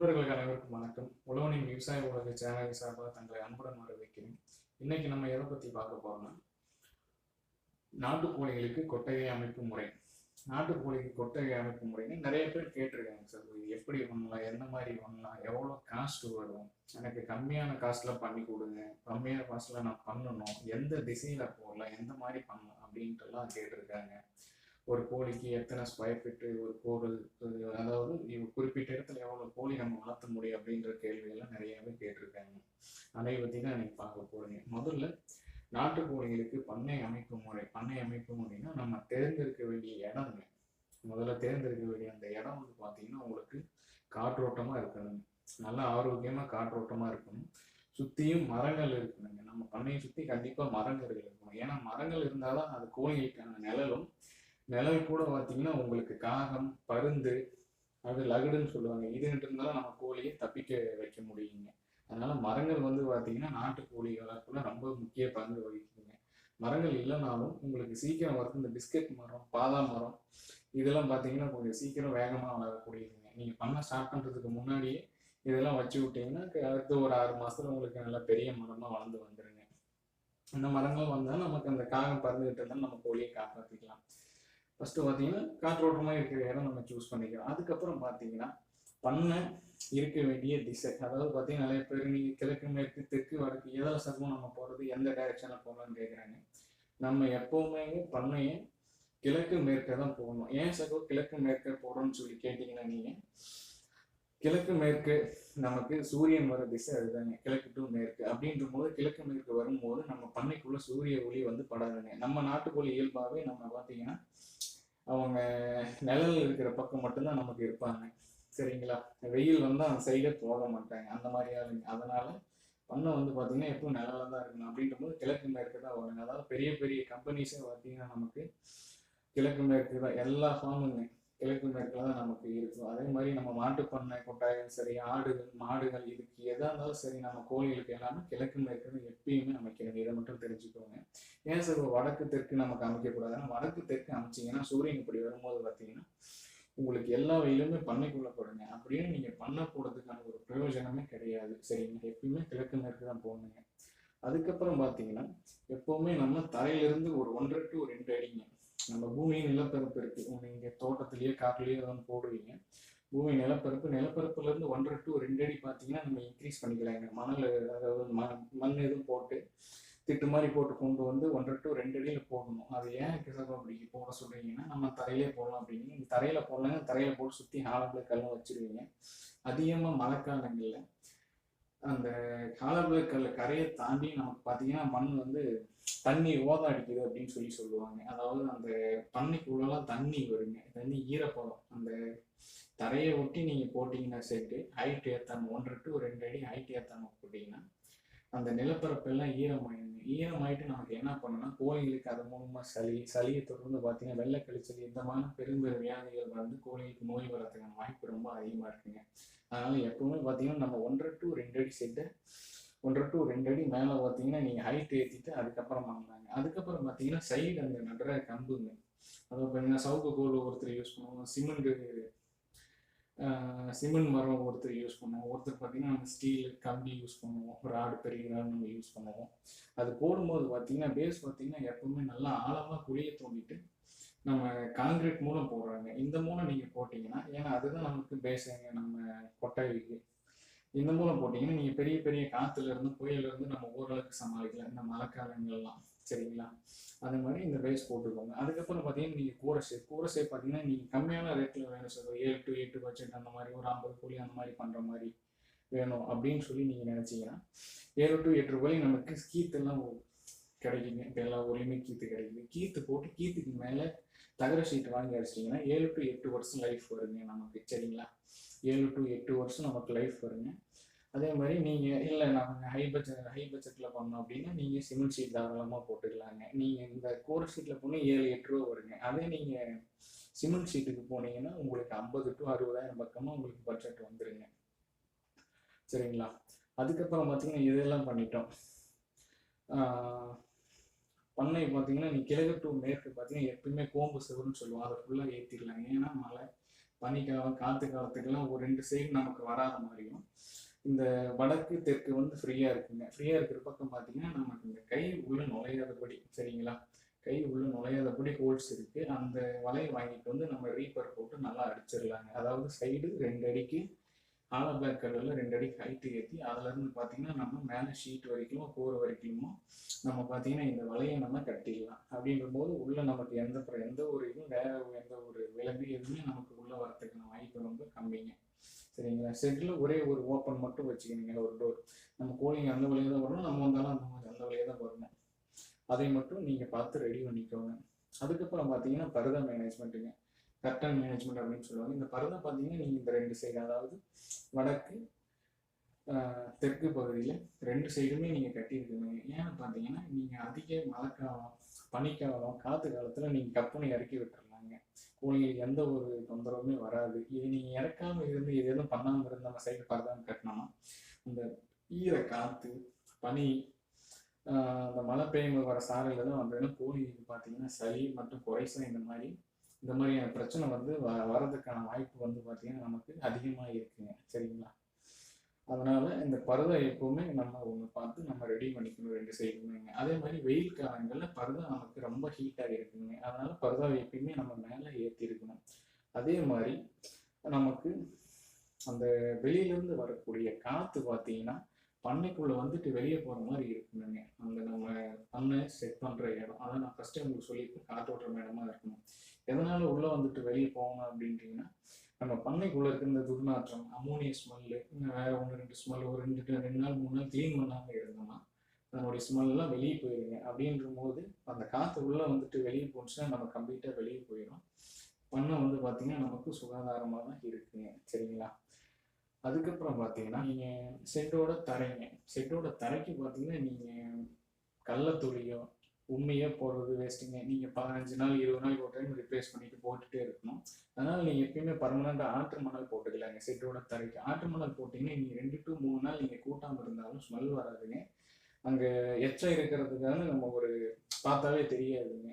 நண்பர்களுக்கு அனைவருக்கும் வணக்கம். உழவனின் விவசாய உலக சேனல் சார்பாக தங்களை அன்புடன் வரவேற்கிறேன். இன்னைக்கு நம்ம எதை பத்தி பார்க்க போறோம்னா நாட்டுக்கோழிகளுக்கு கொட்டகை அமைப்பு முறை. நாட்டுக்கோழிக்கு கொட்டகை அமைப்பு முறைன்னு நிறைய பேர் கேட்டிருக்காங்க சார். இது எப்படி பண்ணலாம்? எந்த மாதிரி பண்ணலாம்? எவ்வளோ காஸ்ட் வரும்? எனக்கு கம்மியான காஸ்ட்ல பண்ணி கொடுங்க. கம்மியான காஸ்ட்ல நான் பண்ணணும். எந்த திசையில போடலாம்? எந்த மாதிரி பண்ணலாம்? அப்படின்ட்டுலாம் கேட்டிருக்காங்க. ஒரு கோழிக்கு எத்தனை ஸ்கொயர் ஃபீட்டு ஒரு கோடு அதாவது குறிப்பிட்ட இடத்துல எவ்வளோ கோழி நம்ம வளர்த்த முடியும் அப்படின்ற கேள்விகள்லாம் நிறையாவே கேட்டிருக்காங்க. அதை பற்றி தான் எனக்கு பார்க்க போகிறீங்க முதல்ல நாட்டுக்கோழிகளுக்கு பண்ணை அமைப்பு முறை பண்ணை அமைப்பு முறைன்னா நம்ம தேர்ந்தெடுக்க வேண்டிய இடம்ங்க. முதல்ல தேர்ந்தெடுக்க வேண்டிய அந்த இடம் வந்து பார்த்தீங்கன்னா உங்களுக்கு காற்றோட்டமாக இருக்கணும் நல்லா ஆரோக்கியமாக காற்றோட்டமாக இருக்கணும். சுற்றியும் மரங்கள் இருக்கணுங்க. நம்ம பண்ணையை சுற்றி கண்டிப்பாக மரங்கள் இருக்கணும். ஏன்னா மரங்கள் இருந்தால் தான் அது கோழிகளுக்கான நிழலும் நிலவு கூட பார்த்தீங்கன்னா உங்களுக்கு காகம் பருந்து அது லகுடுன்னு சொல்லுவாங்க. இதுகிட்ட இருந்தாலும் நம்ம கோழியை தப்பிக்க வைக்க முடியுங்க. அதனால மரங்கள் வந்து பார்த்தீங்கன்னா நாட்டுக்கோழி வளர்ப்புல ரொம்ப முக்கிய பங்கு வகிக்குதுங்க. மரங்கள் இல்லைனாலும் உங்களுக்கு சீக்கிரம் வரது இந்த பிஸ்கட் மரம் பாதா மரம் இதெல்லாம் பார்த்தீங்கன்னா கொஞ்சம் சீக்கிரம் வேகமாக வளரக்கூடியதுங்க. நீங்கள் பண்ண ஸ்டார்ட் பண்ணுறதுக்கு முன்னாடியே இதெல்லாம் வச்சு விட்டீங்கன்னா அடுத்து ஒரு ஆறு மாதத்துல உங்களுக்கு நல்ல பெரிய மரமாக வளர்ந்து வந்துடுங்க இந்த மரங்கள் வந்தால் நமக்கு அந்த காகம் பறந்துகிட்டு இருந்தால் நம்ம கோழியை காப்பாற்றிக்கலாம் ஃபஸ்ட்டு பார்த்தீங்கன்னா காற்றோட்டமாக இருக்கிற இடம் நம்ம சூஸ் பண்ணிக்கலாம். அதுக்கப்புறம் பார்த்தீங்கன்னா பண்ணை இருக்க வேண்டிய திசை. அதாவது பார்த்தீங்கன்னா நிறைய பேர் நீங்கள் கிழக்கு மேற்கு தெற்கு வடக்கு எதில் சர்வம் நம்ம போகிறது எந்த டைரக்ஷனில் போகலான்னு கேட்குறாங்க நம்ம எப்போவுமே பண்ணையை கிழக்கு மேற்க தான் போகணும். ஏன் சகோ கிழக்கு மேற்க போகிறோம்னு சொல்லி கேட்டிங்கன்னா நீங்கள் கிழக்கு மேற்கு நமக்கு சூரியன் வர திசை அதுதாங்க. கிழக்கு டு மேற்கு. அப்படின்ற போது கிழக்கு மேற்கு வரும்போது நம்ம பண்ணைக்குள்ள சூரிய ஒளி வந்து படாதுங்க. நம்ம நாட்டுக்குள்ள இயல்பாகவே நம்ம பார்த்தீங்கன்னா அவங்க நிழல் இருக்கிற பக்கம் மட்டும்தான் நமக்கு இருப்பாங்க. சரிங்களா? வெயில் வந்து அந்த சைடே போக மாட்டாங்க. அந்த மாதிரி ஆளுங்க. அதனால பண்ணை வந்து பார்த்தீங்கன்னா எப்பவும் நிழலாக தான் இருக்கணும். அப்படின்ற போது கிழக்கு மேற்கு தான் வருங்க அதாவது பெரிய பெரிய கம்பெனிஸே பார்த்தீங்கன்னா நமக்கு கிழக்கு மேற்கு தான் எல்லா ஃபார்முங்க கிழக்கு மேற்கில் தான் நமக்கு இருக்கும். அதே மாதிரி நம்ம மாட்டு பண்ணை கொட்டாயம் சரி ஆடுகள் மாடுகள் இதுக்கு எதாக இருந்தாலும் சரி நம்ம கோழிகளுக்கு எல்லாமே கிழக்கு மேற்கு எப்பயுமே அமைக்கணும் இதை மட்டும் தெரிஞ்சுக்கோங்க. ஏன் சார் வடக்கு தெற்கு நமக்கு அமைக்கக்கூடாதுன்னா வடக்கு தெற்கு அமைச்சிங்கன்னா சூரியன் இப்படி வரும்போது பார்த்தீங்கன்னா உங்களுக்கு எல்லா வயலுமே பண்ணைக்குள்ள போடுங்க. அப்படின்னு நீங்கள் பண்ண போடுறதுக்கான ஒரு பிரயோஜனமே கிடையாது. சரிங்க எப்பயுமே கிழக்கு மேற்கு தான் போகணுங்க. அதுக்கப்புறம் பார்த்தீங்கன்னா எப்போவுமே நம்ம தரையிலிருந்து ஒரு ஒன்றரை டு ரெண்டு அடிங்க. நம்ம பூமி நிலப்பரப்பு இருக்கு. நீங்க தோட்டத்திலேயே காட்டுலயே தான் போடுவீங்க. பூமி நிலப்பரப்பு நிலப்பரப்புல இருந்து ஒன்றரை டு ரெண்டு அடி பார்த்தீங்கன்னா நம்ம இன்க்ரீஸ் பண்ணிக்கலாங்க மணல் அதாவது ம மண் எதுவும் போட்டு திட்டு மாதிரி போட்டு கொண்டு வந்து ஒன்றரை டு ரெண்டு அடியில் போடணும். அது ஏன் கிசகம் அப்படி போட சொல்றீங்கன்னா நம்ம தரையிலே போடலாம் அப்படின்னு. நீங்கள் தரையில போடலங்க தரையில போட்டு சுற்றி ஹாலப்பில் கல்லும் வச்சிருவீங்க. அதிகமாக மழைக்காலங்களில் அந்த காலவிளக்கல்ல கரையை தாண்டி நமக்கு பார்த்தீங்கன்னா மண் வந்து தண்ணி ஓத அடிக்குது அப்படின்னு சொல்லி சொல்லுவாங்க. அதாவது அந்த பண்ணைக்குள்ளெல்லாம் தண்ணி வருங்க. தண்ணி ஈரப்பதம். அந்த தரையை ஒட்டி நீங்கள் போட்டிங்கன்னா செட்டு ஹைட் ஏற்றாமல் ஒன்று டு ரெண்டு அடி ஹைட் ஏற்றாமல் போட்டிங்கன்னா அந்த நிலப்பரப்பெல்லாம் ஈரமாயிடுங்க ஈரமாயிட்டு நமக்கு என்ன பண்ணணும்னா கோழிகளுக்கு அது மூலமாக சளி சளியை தொடர்ந்து பார்த்தீங்கன்னா வெள்ளக்கழிச்சல் இந்த மாதிரி பெரும்பெரும் வியாதிகள் வந்து கோழிகளுக்கு நோய் வரதுக்கான வாய்ப்பு ரொம்ப அதிகமாக இருக்குங்க. அதனால எப்பவுமே பார்த்தீங்கன்னா நம்ம ஒன்றரை டு ரெண்டு அடி செட்டை ஒன்றரை டு ரெண்டு அடி மேலே பார்த்தீங்கன்னா நீங்கள் ஹைட் ஏற்றிட்டு அதுக்கப்புறம் வாங்கினாங்க அதுக்கப்புறம் பார்த்தீங்கன்னா சைடு அந்த நடுற கம்புங்க. அது பார்த்தீங்கன்னா சவுக்கு கோல் ஒருத்தர் யூஸ் பண்ணுவோம் சிமெண்ட்டு சிமெண்ட் மரம் ஒருத்தர் யூஸ் பண்ணுவோம். ஒருத்தர் பார்த்தீங்கன்னா நம்ம ஸ்டீல் கம்பி யூஸ் பண்ணுவோம். ராடு பெரிய ராடு நம்ம யூஸ் பண்ணுவோம். அது போடும்போது பார்த்தீங்கன்னா பேஸ் பார்த்தீங்கன்னா எப்பவுமே நல்லா ஆழமாக குழியை தோண்டிட்டு நம்ம காங்கிரீட் மூலம் போடுறாங்க. இந்த மூலம் நீங்கள் போட்டிங்கன்னா ஏன்னா அதுதான் நமக்கு பேஸுங்க நம்ம கொட்டாய்க்கு இந்த மூலம் போட்டிங்கன்னா நீங்கள் பெரிய பெரிய காற்றுலேருந்து புயலேருந்து புயல்ல இருந்து நம்ம ஓரளவுக்கு சமாளிக்கலாம். இந்த மழைக்காலங்கள்லாம். சரிங்களா? அந்த மாதிரி இந்த ரைஸ் போட்டுக்கோங்க அதுக்கப்புறம் பார்த்தீங்கன்னா நீங்கள் கூரை ஷேப் கூரை ஷேப் பார்த்தீங்கன்னா நீங்கள் கம்மியான ரேட்டில் வேணும் சார் ஏழு டு எட்டு பட்ஜெட் அந்த மாதிரி ஒரு ஐம்பது கோழி அந்த மாதிரி பண்ணுற மாதிரி வேணும் அப்படின்னு சொல்லி நீங்கள் நினச்சிங்கன்னா ஏழு டு எட்டு ரூபாய் நமக்கு கீத்தெல்லாம் கிடைக்குங்க. இப்போ எல்லா ஊர்லேயுமே கீத்து கிடைக்குது. கீத்து போட்டு கீத்துக்கு மேலே தகர ஷீட் வாங்கி அடிச்சிட்டிங்கன்னா ஏழு டு எட்டு வருஷம் லைஃப் வருங்க நமக்கு. சரிங்களா? ஏழு டு எட்டு வருஷம் நமக்கு லைஃப் வருங்க. அதே மாதிரி நீங்கள் இல்லை நாங்கள் ஹை பட்ஜெட் ஹை பட்ஜெட்டில் பண்ணோம் அப்படின்னா நீங்கள் சிமெண்ட் ஷீட் தாராளமாக போட்டுக்கலாங்க. நீங்கள் இந்த கூரை ஷீட்டில் போனால் ஏழு எட்டு ரூபா வருங்க. அதே நீங்கள் சிமெண்ட் ஷீட்டுக்கு போனீங்கன்னா உங்களுக்கு ஐம்பது டு அறுபதாயிரம் பக்கமாக உங்களுக்கு பட்ஜெட் வந்துடுங்க சரிங்களா? அதுக்கப்புறம் பார்த்தீங்கன்னா இதெல்லாம் பண்ணிட்டோம். பண்ணை பார்த்தீங்கன்னா நீ கிழக்கு டு மேற்கு பார்த்தீங்கன்னா எப்பயுமே கோம்பு செவருன்னு சொல்லுவோம். அதை ஃபுல்லாக ஏற்றிடலாங்க ஏன்னா மழை பனிக்காலம் காற்று காலத்துக்கெல்லாம் ஒரு ரெண்டு சைடு நமக்கு வராத மாதிரியும் இந்த வடக்கு தெற்கு வந்து ஃப்ரீயாக இருக்குங்க. ஃப்ரீயாக இருக்கிற பக்கம் பார்த்தீங்கன்னா நமக்கு இந்த கை உள்ள நுழையாதபடி சரிங்களா? கை உள்ள நுழையாதபடி ஹோல்ஸ் இருக்கு. அந்த வலையை வாங்கிட்டு வந்து நம்ம ரீப்பர் போட்டு நல்லா அடிச்சிடலாங்க. அதாவது சைடு ரெண்டு அடிக்கு ஆலோ பிளாக் கலரில் ரெண்டு அடிக்கு ஹைட்டு ஏற்றி அதுலேருந்து பார்த்தீங்கன்னா நம்ம மேலே ஷீட் வரைக்கும் கூரை வரைக்குமோ நம்ம பார்த்தீங்கன்னா இந்த வலையை நம்ம கட்டிடலாம். அப்படின்ற போது உள்ள நமக்கு எந்த எந்த ஒரு இதுவும் வேற எந்த ஒரு விலங்கு எதுவுமே நமக்கு உள்ள வரத்துக்கான வாய்ப்பு ரொம்ப கம்மிங்க. சரிங்களா? செட்டில் ஒரே ஒரு ஓப்பன் மட்டும் வச்சுக்கணுங்க ஒரு டோர் நம்ம கோழிங்க அந்த வழியாக தான் வரணும் நம்ம வந்தாலும் அந்த மாதிரி அந்த வழியாக தான் வரணும். அதை மட்டும் நீங்கள் பார்த்து ரெடி பண்ணிக்கோங்க. அதுக்கப்புறம் பார்த்தீங்கன்னா பருதம் மேனேஜ்மெண்ட்டுங்க கர்டன் மேனேஜ்மெண்ட் அப்படின்னு சொல்லுவாங்க. இந்த பருதம் பார்த்தீங்கன்னா நீங்கள் இந்த ரெண்டு சைடு அதாவது வடக்கு தெற்கு பகுதியில் ரெண்டு சைடுமே நீங்கள் கட்டியிருக்கீங்க. ஏன்னு பார்த்தீங்கன்னா நீங்கள் அதிக மழைக்காலம் பனிக்காலம் காற்று காலத்தில் நீங்கள் கப்பனை இறக்கி விட்டுறலாங்க. கோழிகளுக்கு எந்த ஒரு தொந்தரவுமே வராது. இது நீங்கள் இறக்காமல் இருந்து இது எதுவும் பண்ணாமல் இருந்து நம்ம சைடு பரதாம கட்டினோம்னா இந்த ஈர காற்று பனி அந்த மழை பெய்யும்போது வர சாலையில் தான் வந்ததுன்னா கோழிகளுக்கு பார்த்தீங்கன்னா சளி மற்றும் குறைசம் இந்த மாதிரி இந்த மாதிரியான பிரச்சனை வந்து வ வரதுக்கான வாய்ப்பு வந்து பார்த்தீங்கன்னா நமக்கு அதிகமாக இருக்குங்க. சரிங்களா? அதனால இந்த பருதை எப்பவுமே நம்ம ஒன்று பார்த்து நம்ம ரெடி பண்ணிக்கணும் ரெண்டு சைடுமேங்க அதே மாதிரி வெயில் காலங்களில் பரதா நமக்கு ரொம்ப ஹீட்டாக இருக்குங்க. அதனால பரதா எப்பயுமே நம்ம மேலே ஏற்றி இருக்கணும் அதே மாதிரி நமக்கு அந்த வெளியிலேருந்து வரக்கூடிய காற்று பார்த்தீங்கன்னா பண்ணைக்குள்ளே வந்துட்டு வெளியே போகிற மாதிரி இருக்கணுங்க. அந்த நம்ம பண்ணை செட் பண்ணுற இடம். அதை நான் ஃபஸ்ட்டு உங்களுக்கு சொல்லியிருக்கேன். காற்றோட்டம் இடமா இருக்கணும். எதனால உள்ளே வந்துட்டு வெளியே போகணும் அப்படின்ட்டிங்கன்னா நம்ம பண்ணைக்குள்ளே இருக்கிற இந்த துர்நாற்றம் அமோனிய ஸ்மெல்லு வேற ஒன்று ரெண்டு ஸ்மெல் ஒரு ரெண்டு ரெண்டு நாள் மூணு நாள் க்ளீன் பண்ணாமல் இருந்தோம்னா அதனுடைய ஸ்மெல்லாம் வெளியே போயிருங்க. அப்படின்ற போது அந்த காற்று உள்ளே வந்துட்டு வெளியே போச்சுன்னா நம்ம கம்ப்ளீட்டாக வெளியே போயிடும் பண்ணை வந்து பார்த்தீங்கன்னா நமக்கு சுகாதாரமாக தான் இருக்குங்க. சரிங்களா? அதுக்கப்புறம் பார்த்தீங்கன்னா நீங்கள் செட்டோட தரைங்க. செட்டோட தரைக்கு பார்த்தீங்கன்னா நீங்கள் கள்ளத்துளியோ உண்மையாக போடுறது வேஸ்ட்டுங்க நீங்கள் பதினஞ்சு நாள் இருபது நாள் ஒரு டைம் ரிப்ளேஸ் பண்ணிட்டு போட்டுகிட்டே இருக்கணும். அதனால் நீங்கள் எப்பயுமே பர்மனெண்ட்டாக ஆற்று மணல் போட்டுக்கலாங்க. செட்டோட தரைக்கு. ஆற்று மணல் போட்டிங்கன்னா நீங்கள் ரெண்டு டு மூணு நாள் நீங்கள் கூட்டாமல் இருந்தாலும் ஸ்மெல் வராதுங்க. அங்கே எச்சம் இருக்கிறதுக்காக நம்ம ஒரு பார்த்தாவே தெரியாதுங்க.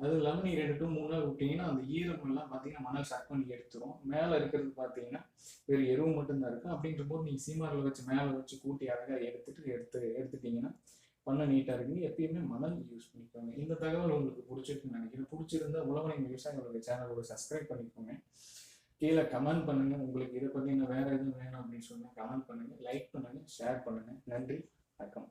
அதுவும் இல்லாமல் நீங்கள் ரெண்டு டு மூணு நாள் விட்டீங்கன்னா அந்த ஈரமெல்லாம் பார்த்தீங்கன்னா மணல் சக் பண்ணி எடுத்துரும். மேலே இருக்கிறது பார்த்தீங்கன்னா வெறும் எருவு மட்டும்தான் இருக்கும். அப்படின்ற போது நீங்கள் சீமாரில் வச்சு மேலே வச்சு கூட்டி அழகாக எடுத்துட்டு எடுத்து எடுத்துட்டிங்கன்னா பண்ண நீட்டாக இருக்குது எப்பயுமே மணல் யூஸ் பண்ணிக்கோங்க. இந்த தகவல் உங்களுக்கு பிடிச்சிருக்குன்னு நினைக்கிறேன். பிடிச்சிருந்தா உழவனின் விவசாயிகளோட சேனலோட சப்ஸ்கிரைப் பண்ணிக்கோங்க. கீழே கமெண்ட் பண்ணுங்கள் உங்களுக்கு இதை பற்றி வேறு எதுவும் வேணும் அப்படின்னு சொன்னால் கமெண்ட் பண்ணுங்க லைக் பண்ணுங்கள் ஷேர் பண்ணுங்க. நன்றி வணக்கம்.